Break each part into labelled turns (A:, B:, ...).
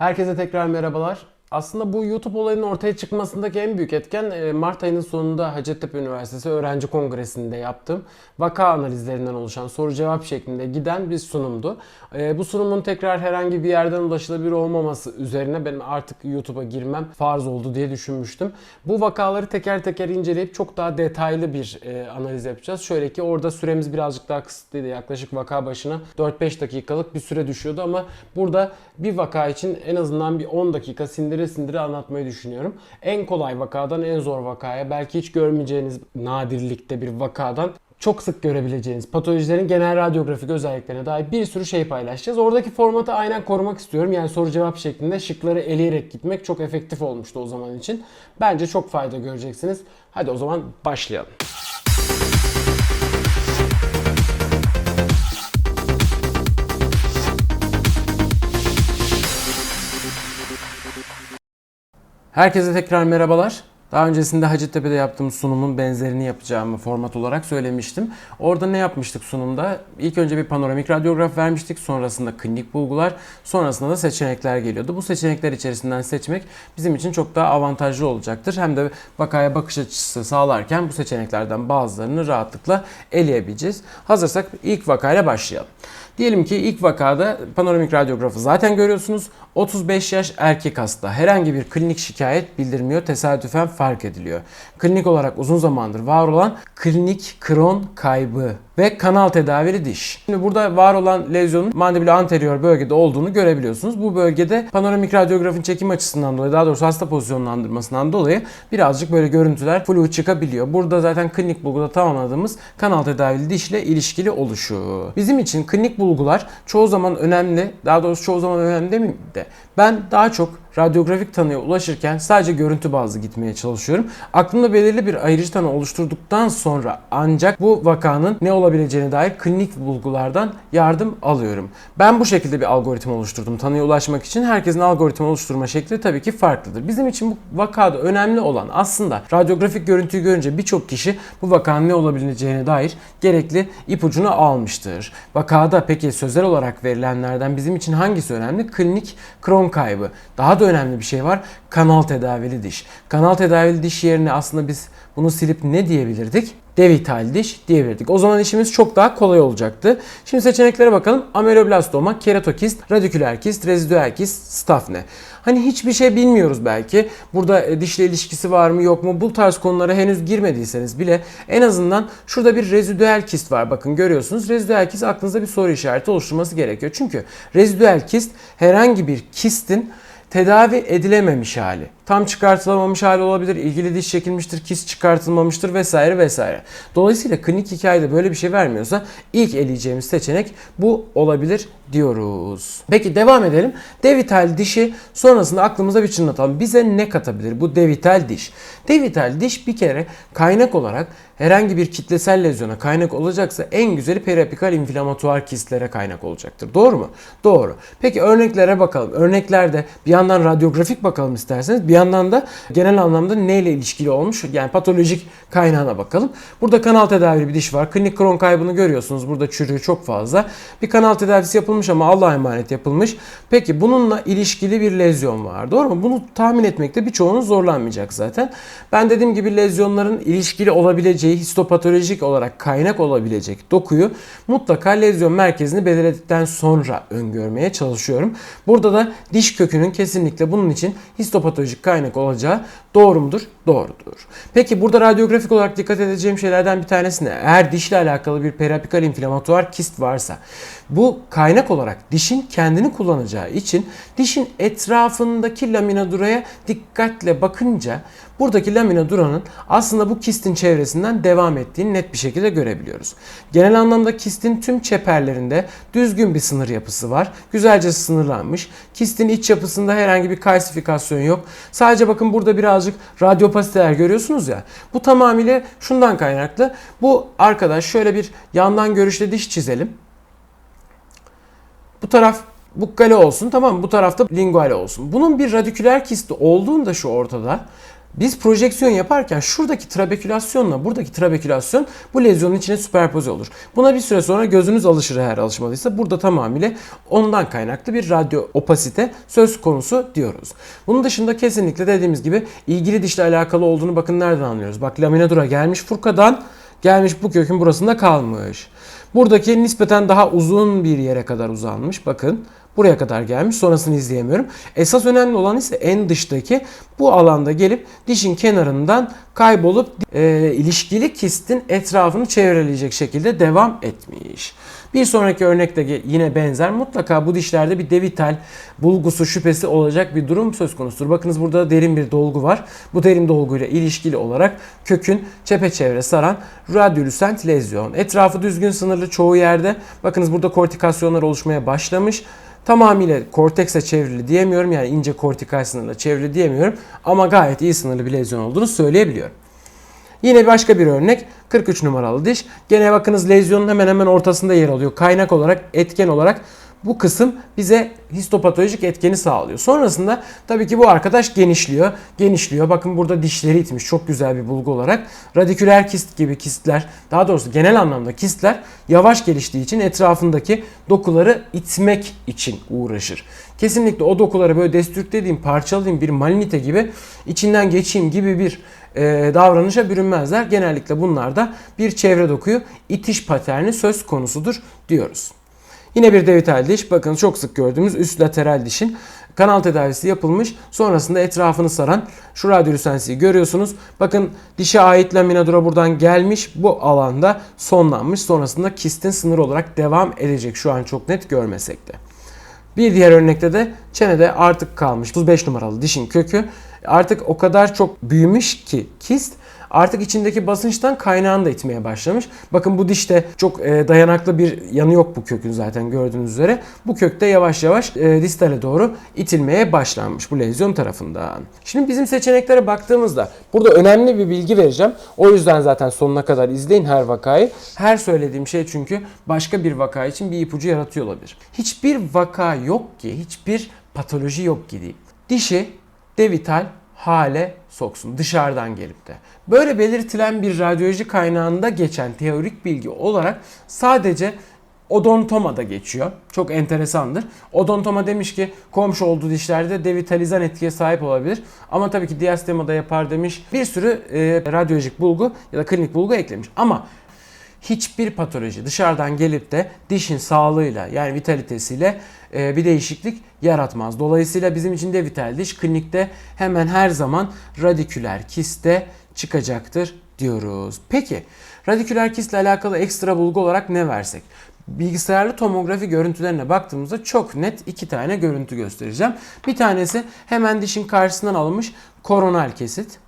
A: Herkese tekrar merhabalar. Aslında bu YouTube olayının ortaya çıkmasındaki en büyük etken e, Mart ayının sonunda Hacettepe Üniversitesi Öğrenci Kongresi'nde yaptığım vaka analizlerinden oluşan soru cevap şeklinde giden bir sunumdu. E, Bu sunumun tekrar herhangi bir yerden ulaşılabilir olmaması üzerine benim artık YouTube'a girmem farz oldu diye düşünmüştüm. Bu vakaları teker teker inceleyip çok daha detaylı bir e, analiz yapacağız. Şöyle ki orada süremiz birazcık daha kısıtlıydı. Yaklaşık vaka başına 4-5 dakikalık bir süre düşüyordu ama burada bir vaka için en azından bir 10 dakika sindire sindire anlatmayı düşünüyorum. En kolay vakadan en zor vakaya belki hiç görmeyeceğiniz nadirlikte bir vakadan çok sık görebileceğiniz patolojilerin genel radyografik özelliklerine dair bir sürü şey paylaşacağız. Oradaki formatı aynen korumak istiyorum. Yani soru cevap şeklinde şıkları eleyerek gitmek çok efektif olmuştu o zaman için. Bence çok fayda göreceksiniz. Hadi o zaman başlayalım. Herkese tekrar merhabalar. Daha öncesinde Hacettepe'de yaptığım sunumun benzerini yapacağımı format olarak söylemiştim. Orada ne yapmıştık sunumda? İlk önce bir panoramik radyograf vermiştik. Sonrasında klinik bulgular. Sonrasında da seçenekler geliyordu. Bu seçenekler içerisinden seçmek bizim için çok daha avantajlı olacaktır. Hem de vakaya bakış açısı sağlarken bu seçeneklerden bazılarını rahatlıkla eleyebileceğiz. Hazırsak ilk vakayla başlayalım. Diyelim ki ilk vakada panoramik radyografı zaten görüyorsunuz. 35 yaş erkek hasta. Herhangi bir klinik şikayet bildirmiyor. Tesadüfen fark ediliyor. Klinik olarak uzun zamandır var olan klinik kron kaybı ve kanal tedavili diş. Şimdi burada var olan lezyonun mandibüle anterior bölgede olduğunu görebiliyorsunuz. Bu bölgede panoramik radyografın çekim açısından dolayı daha doğrusu hasta pozisyonlandırmasından dolayı birazcık böyle görüntüler flu çıkabiliyor. Burada zaten klinik bulguda tamamladığımız kanal tedavili dişle ilişkili oluşu. Bizim için klinik bulgular çoğu zaman önemli. Daha doğrusu çoğu zaman önemli demeyeyim de ben daha çok radyografik tanıya ulaşırken sadece görüntü bazlı gitmeye çalışıyorum. Aklımda belirli bir ayrıcı tanı oluşturduktan sonra ancak bu vakanın ne olabileceğine dair klinik bulgulardan yardım alıyorum. Ben bu şekilde bir algoritma oluşturdum tanıya ulaşmak için. Herkesin algoritma oluşturma şekli tabii ki farklıdır. Bizim için bu vakada önemli olan aslında radyografik görüntüyü görünce birçok kişi bu vakanın ne olabileceğine dair gerekli ipucunu almıştır. Vakada peki sözel olarak verilenlerden bizim için hangisi önemli? Klinik kron kaybı. Daha da önemli bir şey var. Kanal tedavili diş. Kanal tedavili diş yerine aslında biz bunu silip ne diyebilirdik? Devital diş diyebilirdik. O zaman işimiz çok daha kolay olacaktı. Şimdi seçeneklere bakalım. Ameloblastoma, keratokist, radiküler kist, rezidüel kist, stafne. Hani hiçbir şey bilmiyoruz belki. Burada e, dişle ilişkisi var mı yok mu? Bu tarz konulara henüz girmediyseniz bile en azından şurada bir rezidüel kist var. Bakın görüyorsunuz. Rezidüel kist aklınızda bir soru işareti oluşturması gerekiyor. Çünkü rezidüel kist herhangi bir kistin tedavi edilememiş hali. Tam çıkartılamamış hali olabilir, ilgili diş çekilmiştir, kist çıkartılmamıştır vesaire vesaire. Dolayısıyla klinik hikayede böyle bir şey vermiyorsa ilk eleyeceğimiz seçenek bu olabilir diyoruz. Peki devam edelim. Devital dişi sonrasında aklımıza bir çınlatalım. Bize ne katabilir bu devital diş? Devital diş bir kere kaynak olarak herhangi bir kitlesel lezyona kaynak olacaksa en güzeli periapikal inflamatuar kistlere kaynak olacaktır. Doğru mu? Doğru. Peki örneklere bakalım. Örneklerde bir yandan radyografik bakalım isterseniz. Bir yandan da genel anlamda neyle ilişkili olmuş? Yani patolojik kaynağına bakalım. Burada kanal tedavili bir diş var. Klinik kron kaybını görüyorsunuz. Burada çürüğü çok fazla. Bir kanal tedavisi yapılmış ama Allah'a emanet yapılmış. Peki bununla ilişkili bir lezyon var. Doğru mu? Bunu tahmin etmekte birçoğunuz zorlanmayacak zaten. Ben dediğim gibi lezyonların ilişkili olabileceği histopatolojik olarak kaynak olabilecek dokuyu mutlaka lezyon merkezini belirledikten sonra öngörmeye çalışıyorum. Burada da diş kökünün kesinlikle bunun için histopatolojik kaynak olacağı doğru mudur? Doğrudur. Peki burada radyografik olarak dikkat edeceğim şeylerden bir tanesi ne? Eğer dişle alakalı bir periapikal inflamatuar kist varsa bu kaynak olarak dişin kendini kullanacağı için dişin etrafındaki lamina duraya dikkatle bakınca buradaki lamina duranın aslında bu kistin çevresinden devam ettiğini net bir şekilde görebiliyoruz. Genel anlamda kistin tüm çeperlerinde düzgün bir sınır yapısı var. Güzelce sınırlanmış. Kistin iç yapısında herhangi bir kalsifikasyon yok. Sadece bakın burada birazcık radyopasiteler görüyorsunuz ya. Bu tamamıyla şundan kaynaklı. Bu arkadaş şöyle bir yandan görüşle diş çizelim. Bu taraf bukkale olsun tamam mı? Bu tarafta linguale olsun. Bunun bir radiküler kisti olduğunda şu ortada biz projeksiyon yaparken şuradaki trabekülasyonla buradaki trabekülasyon bu lezyonun içine süperpoze olur. Buna bir süre sonra gözünüz alışır eğer alışmadıysa. Burada tamamıyla ondan kaynaklı bir radyo opasite söz konusu diyoruz. Bunun dışında kesinlikle dediğimiz gibi ilgili dişle alakalı olduğunu bakın nereden anlıyoruz. Bak laminadura gelmiş furkadan gelmiş bu kökün burasında kalmış. Buradaki nispeten daha uzun bir yere kadar uzanmış. Bakın buraya kadar gelmiş. Sonrasını izleyemiyorum. Esas önemli olan ise en dıştaki bu alanda gelip dişin kenarından kaybolup e, ilişkili kistin etrafını çevreleyecek şekilde devam etmiş. Bir sonraki örnekte yine benzer. Mutlaka bu dişlerde bir devital bulgusu şüphesi olacak bir durum söz konusudur. Bakınız burada derin bir dolgu var. Bu derin dolguyla ilişkili olarak kökün çepeçevre saran radyolüsent lezyon. Etrafı düzgün sınırlı çoğu yerde. Bakınız burada kortikasyonlar oluşmaya başlamış tamamıyla kortekse çevrili diyemiyorum. Yani ince kortikal sınırla çevrili diyemiyorum. Ama gayet iyi sınırlı bir lezyon olduğunu söyleyebiliyorum. Yine başka bir örnek 43 numaralı diş. Gene bakınız lezyonun hemen hemen ortasında yer alıyor. Kaynak olarak, etken olarak bu kısım bize histopatolojik etkeni sağlıyor. Sonrasında tabii ki bu arkadaş genişliyor. Genişliyor. Bakın burada dişleri itmiş. Çok güzel bir bulgu olarak. Radiküler kist gibi kistler, daha doğrusu genel anlamda kistler yavaş geliştiği için etrafındaki dokuları itmek için uğraşır. Kesinlikle o dokuları böyle destrüktediğim, parçaladığım bir malinite gibi içinden geçeyim gibi bir e, davranışa bürünmezler. Genellikle bunlarda bir çevre dokuyu itiş paterni söz konusudur diyoruz. Yine bir devital diş. Bakın çok sık gördüğümüz üst lateral dişin kanal tedavisi yapılmış. Sonrasında etrafını saran şu radyolüsensiyi görüyorsunuz. Bakın dişe ait laminadura buradan gelmiş. Bu alanda sonlanmış. Sonrasında kistin sınır olarak devam edecek. Şu an çok net görmesek de. Bir diğer örnekte de çenede artık kalmış 35 numaralı dişin kökü artık o kadar çok büyümüş ki kist artık içindeki basınçtan kaynağını da itmeye başlamış. Bakın bu dişte çok e, dayanaklı bir yanı yok bu kökün zaten gördüğünüz üzere. Bu kökte yavaş yavaş e, distale doğru itilmeye başlanmış bu lezyon tarafından. Şimdi bizim seçeneklere baktığımızda burada önemli bir bilgi vereceğim. O yüzden zaten sonuna kadar izleyin her vakayı. Her söylediğim şey çünkü başka bir vaka için bir ipucu yaratıyor olabilir. Hiçbir vaka yok ki, hiçbir patoloji yok ki diyeyim. Dişi devital hale soksun dışarıdan gelip de. Böyle belirtilen bir radyoloji kaynağında geçen teorik bilgi olarak sadece odontomada geçiyor. Çok enteresandır. Odontoma demiş ki komşu olduğu dişlerde devitalizan etkiye sahip olabilir. Ama tabii ki diastemada yapar demiş. Bir sürü e, radyolojik bulgu ya da klinik bulgu eklemiş. Ama hiçbir patoloji dışarıdan gelip de dişin sağlığıyla yani vitalitesiyle e, bir değişiklik yaratmaz. Dolayısıyla bizim için de vital diş klinikte hemen her zaman radiküler kiste çıkacaktır diyoruz. Peki radiküler kistle alakalı ekstra bulgu olarak ne versek? bilgisayarlı tomografi görüntülerine baktığımızda çok net iki tane görüntü göstereceğim. Bir tanesi hemen dişin karşısından alınmış koronal kesit.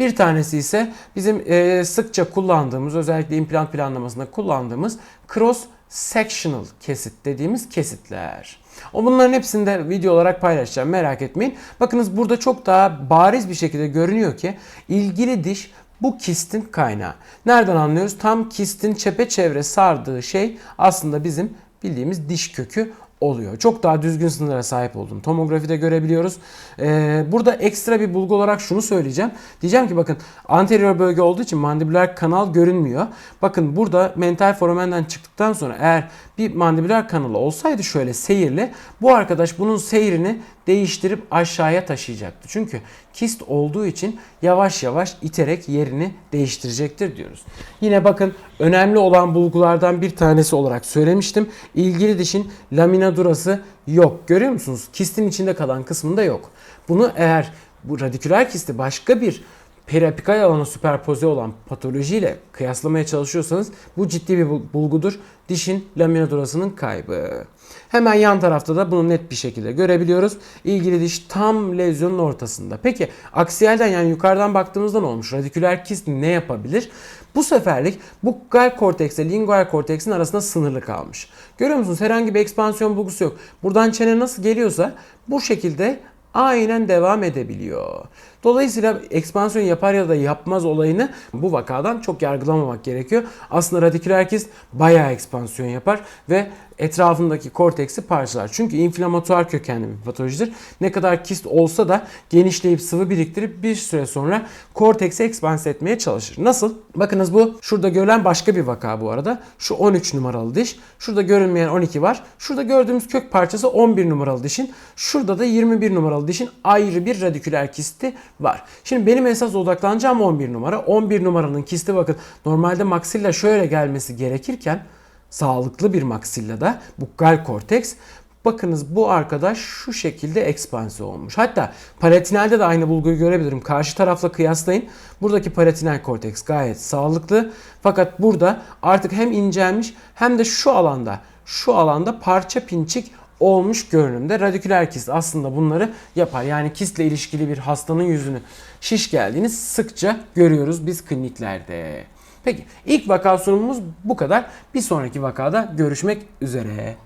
A: Bir tanesi ise bizim e, sıkça kullandığımız özellikle implant planlamasında kullandığımız cross sectional kesit dediğimiz kesitler. O bunların hepsini de video olarak paylaşacağım merak etmeyin. Bakınız burada çok daha bariz bir şekilde görünüyor ki ilgili diş bu kistin kaynağı. Nereden anlıyoruz? Tam kistin çepeçevre sardığı şey aslında bizim bildiğimiz diş kökü oluyor. Çok daha düzgün sınırlara sahip olduğunu tomografide görebiliyoruz. Ee, burada ekstra bir bulgu olarak şunu söyleyeceğim. Diyeceğim ki bakın anterior bölge olduğu için mandibüler kanal görünmüyor. Bakın burada mental foramenden çıktıktan sonra eğer bir mandibüler kanalı olsaydı şöyle seyirli bu arkadaş bunun seyrini değiştirip aşağıya taşıyacaktı. Çünkü kist olduğu için yavaş yavaş iterek yerini değiştirecektir diyoruz. Yine bakın önemli olan bulgulardan bir tanesi olarak söylemiştim. İlgili dişin laminadurası yok. Görüyor musunuz? Kistin içinde kalan kısmında yok. Bunu eğer bu radiküler kisti başka bir periapikal alana süperpoze olan patolojiyle kıyaslamaya çalışıyorsanız bu ciddi bir bulgudur. Dişin laminadurasının kaybı. Hemen yan tarafta da bunu net bir şekilde görebiliyoruz. İlgili diş tam lezyonun ortasında. Peki aksiyelden yani yukarıdan baktığımızda ne olmuş? Radiküler kist ne yapabilir? Bu seferlik bu gal korteksle lingual korteksin arasında sınırlı kalmış. Görüyor musunuz? Herhangi bir ekspansiyon bulgusu yok. Buradan çene nasıl geliyorsa bu şekilde aynen devam edebiliyor. Dolayısıyla ekspansiyon yapar ya da yapmaz olayını bu vakadan çok yargılamamak gerekiyor. Aslında radiküler kist bayağı ekspansiyon yapar ve etrafındaki korteksi parçalar. Çünkü inflamatuar kökenli bir patolojidir. Ne kadar kist olsa da genişleyip sıvı biriktirip bir süre sonra korteksi ekspanse etmeye çalışır. Nasıl? Bakınız bu şurada görülen başka bir vaka bu arada. Şu 13 numaralı diş. Şurada görünmeyen 12 var. Şurada gördüğümüz kök parçası 11 numaralı dişin. Şurada da 21 numaralı dişin ayrı bir radiküler kisti var. Şimdi benim esas odaklanacağım 11 numara. 11 numaranın kisti bakın normalde maksilla şöyle gelmesi gerekirken sağlıklı bir maksillada bukkal korteks Bakınız bu arkadaş şu şekilde ekspanse olmuş. Hatta palatinalde de aynı bulguyu görebilirim. Karşı tarafla kıyaslayın. Buradaki palatinal korteks gayet sağlıklı. Fakat burada artık hem incelmiş hem de şu alanda şu alanda parça pinçik olmuş görünümde. Radiküler kist aslında bunları yapar. Yani kistle ilişkili bir hastanın yüzünü şiş geldiğini sıkça görüyoruz biz kliniklerde. Peki ilk vaka sunumumuz bu kadar. Bir sonraki vakada görüşmek üzere.